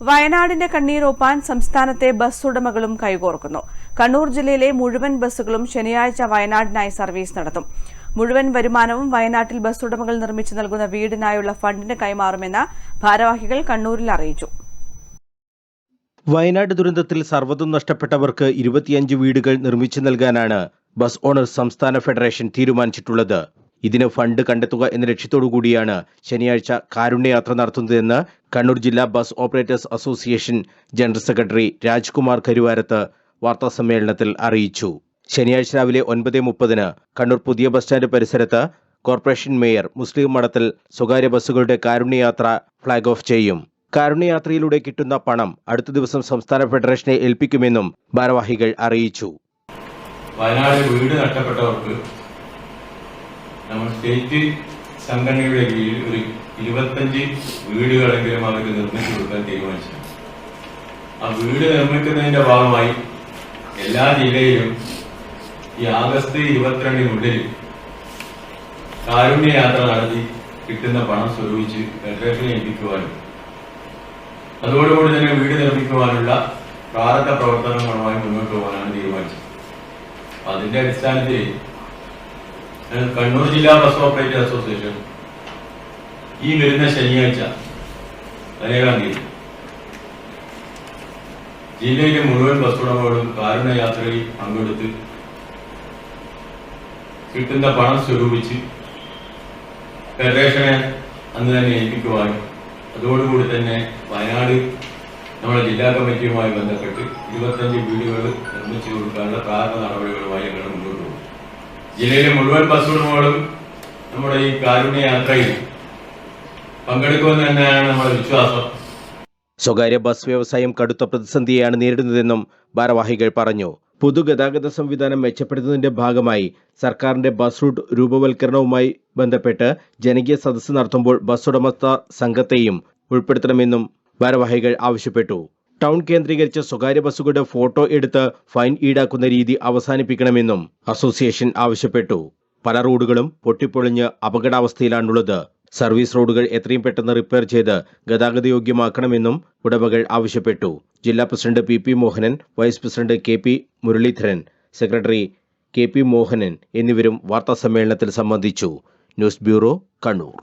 വയനാടിന്റെ കണ്ണീരൊപ്പാൻ സംസ്ഥാനത്തെ ബസ് ഉടമകളും കൈകോർക്കുന്നു. കണ്ണൂർ ജില്ലയിലെ മുഴുവൻ ബസ്സുകളും ശനിയാഴ്ച വയനാടിനായി സർവീസ് നടത്തും. മുഴുവൻ വരുമാനവും വയനാട്ടിൽ ബസ് ഉടമകൾ നിർമ്മിച്ചു നൽകുന്ന വീടിനായുള്ള ഫണ്ടിന് കൈമാറുമെന്ന് ഭാരവാഹികൾ കണ്ണൂരിൽ അറിയിച്ചു. വയനാട് ദുരന്തത്തിൽ സർവതും നഷ്ടപ്പെട്ടവർക്ക് ഇരുപത്തിയഞ്ച് വീടുകൾ നിർമ്മിച്ചു നൽകാനാണ് ബസ് ഓണേഴ്സ് സംസ്ഥാന ഫെഡറേഷൻ തീരുമാനിച്ചിട്ടുള്ളത്. ഇതിന് ഫണ്ട് കണ്ടെത്തുക എന്ന ലക്ഷ്യത്തോടു കൂടിയാണ് ശനിയാഴ്ച കാരുണ്യയാത്ര നടത്തുന്നതെന്ന് കണ്ണൂർ ജില്ലാ bus operators association general secretary Rajkumar Karuvarath വാർത്താസമ്മേളനത്തിൽ അറിയിച്ചു. ശനിയാഴ്ച രാവിലെ ഒൻപത് മുപ്പതിന് കണ്ണൂർ പുതിയ ബസ് സ്റ്റാൻഡ് പരിസരത്ത് കോർപ്പറേഷൻ മേയർ മുസ്ലിം മഠത്തിൽ സ്വകാര്യ ബസ്സുകളുടെ കാരുണ്യയാത്ര ഫ്ളാഗ് ഓഫ് ചെയ്യും. കാരുണ്യയാത്രയിലൂടെ കിട്ടുന്ന പണം അടുത്ത ദിവസം സംസ്ഥാന ഫെഡറേഷനെ ഏൽപ്പിക്കുമെന്നും ഭാരവാഹികൾ അറിയിച്ചു. വയനാട് വീട് നഷ്ടപ്പെട്ടവർക്ക് നമ്മൾ സ്റ്റേറ്റ് സംഘടനയുടെ കീഴിൽ ഒരു ഇരുപത്തഞ്ച് വീടുകളെങ്കിലും അവർക്ക് നിർമ്മിച്ചു കൊടുക്കാൻ തീരുമാനിച്ചു ആ വീട് നിർമ്മിക്കുന്നതിന്റെ ഭാഗമായി എല്ലാ ജില്ലയിലും ഈ ആഗസ്റ്റ് ഇരുപത്തിരണ്ടിനുള്ളിൽ കാരുണ്യ യാത്ര നടത്തി കിട്ടുന്ന പണം സ്വരൂപിച്ച് ഫെഡറേഷനെ ഏൽപ്പിക്കുവാനും അതോടുകൂടി തന്നെ വീട് നിർമ്മിക്കുവാനുള്ള പ്രാർത്ഥ പ്രവർത്തനങ്ങളുമായി മുന്നോട്ട് പോകാനാണ് തീരുമാനിച്ചത്. അതിന്റെ അടിസ്ഥാനത്തിൽ കണ്ണൂർ ജില്ലാ ബസ് ഓപ്പറേറ്റർ അസോസിയേഷൻ ഈ വരുന്ന ശനിയാഴ്ച പതിനേഴാം തീയതി. ജില്ലയിലെ മുഴുവൻ ബസ് ഉടമകളും കാരുണ്യ യാത്രയിൽ പങ്കെടുത്ത് കിട്ടുന്ന പണം സ്വരൂപിച്ച് ഫെഡറേഷനെ അന്ന് തന്നെ ഏൽപ്പിക്കുവാനും അതോടുകൂടി തന്നെ വയനാട് നമ്മുടെ ജില്ലാ കമ്മിറ്റിയുമായി ബന്ധപ്പെട്ട് ഇരുപത്തഞ്ച് വീടുകൾ നിർമ്മിച്ചു കൊടുക്കാനുള്ള പ്രാരംഭ നടപടികളുമായി ജില്ലയിലെ മുഴുവൻ ബസ് ഉടമകളും നമ്മുടെ ഈ കാരുണ്യ യാത്രയിൽ പങ്കെടുക്കുമെന്ന് തന്നെയാണ് നമ്മുടെ വിശ്വാസം. സ്വകാര്യ ബസ് വ്യവസായം കടുത്ത പ്രതിസന്ധിയാണ് നേരിടുന്നതെന്നും ഭാരവാഹികൾ പറഞ്ഞു. പൊതുഗതാഗത സംവിധാനം മെച്ചപ്പെടുത്തുന്നതിന്റെ ഭാഗമായി സർക്കാരിന്റെ ബസ് റൂട്ട് രൂപവൽക്കരണവുമായി ബന്ധപ്പെട്ട് ജനകീയ സദസ്സ് നടത്തുമ്പോൾ ബസ് ഉടമസ്ഥ സംഘത്തെയും ഉൾപ്പെടുത്തണമെന്നും ഭാരവാഹികൾ ആവശ്യപ്പെട്ടു. ടൗൺ കേന്ദ്രീകരിച്ച സ്വകാര്യ ബസ്സുകളുടെ ഫോട്ടോ എടുത്ത് ഫൈൻ ഈടാക്കുന്ന രീതി അവസാനിപ്പിക്കണമെന്നും അസോസിയേഷൻ ആവശ്യപ്പെട്ടു. പല റോഡുകളും പൊട്ടിപ്പൊളിഞ്ഞ് അപകടാവസ്ഥയിലാണുള്ളത്. സർവീസ് റോഡുകൾ എത്രയും പെട്ടെന്ന് റിപ്പയർ ചെയ്ത് ഗതാഗതയോഗ്യമാക്കണമെന്നും ഉടമകൾ ആവശ്യപ്പെട്ടു. ജില്ലാ president P P Mohanan vice president K P Muraleedharan secretary K P Mohanan എന്നിവരും വാർത്താസമ്മേളനത്തിൽ സംബന്ധിച്ചു. News bureau Kannur.